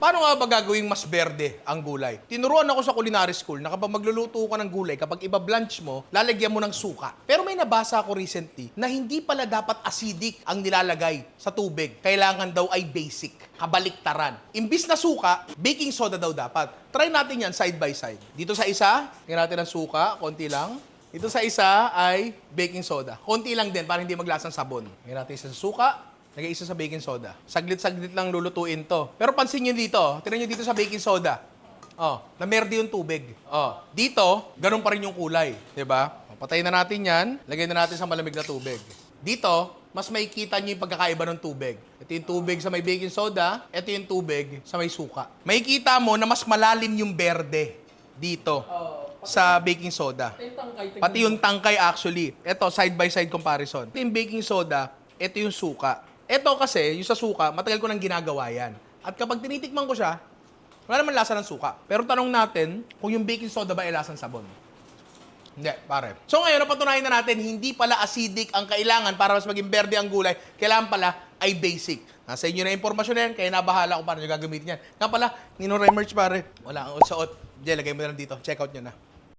Paano nga ba gagawing mas berde ang gulay? Tinuruan ako sa culinary school na kapag magluluto ka ng gulay, kapag iba-blanch mo, lalagyan mo ng suka. Pero may nabasa ako recently na hindi pala dapat acidic ang nilalagay sa tubig. Kailangan daw ay basic, kabaliktaran. Imbis na suka, baking soda daw dapat. Try natin yan side by side. Dito sa isa, tingnan natin ng suka, konti lang. Dito sa isa ay baking soda. Konti lang din para hindi maglasang sabon. Tingnan natin sa suka, Lagay isa sa baking soda. Saglit-saglit lang lulutuin to. Pero pansin nyo dito, tingnan nyo dito sa baking soda. Oh, namerde yung tubig. Oh, dito, ganun pa rin yung kulay. 'di ba? Patayin na natin yan. Lagay na natin sa malamig na tubig. Dito, mas makikita nyo yung pagkakaiba ng tubig. Ito yung tubig sa may baking soda, ito yung tubig sa may suka. Makikita mo na mas malalim yung berde dito sa baking soda. Pati yung tangkay actually. Ito, side by side comparison. Ito yung baking soda, ito yung suka. Ito kasi, yung sa suka, matagal ko nang ginagawa yan. At kapag tinitikman ko siya, wala naman lasa ng suka. Pero tanong natin kung yung baking soda ba ay lasang sabon. Hindi, pare. So ngayon, napatunayan na natin, hindi pala acidic ang kailangan para mas maging berde ang gulay. Kailangan pala ay basic. Nasa inyo na impormasyon na yan, kaya nabahala kung paano nyo gagamitin yan. Nga pala, Nino Remerch pare, wala ang suot. Diyan, lagay mo na lang dito. Check out nyo na.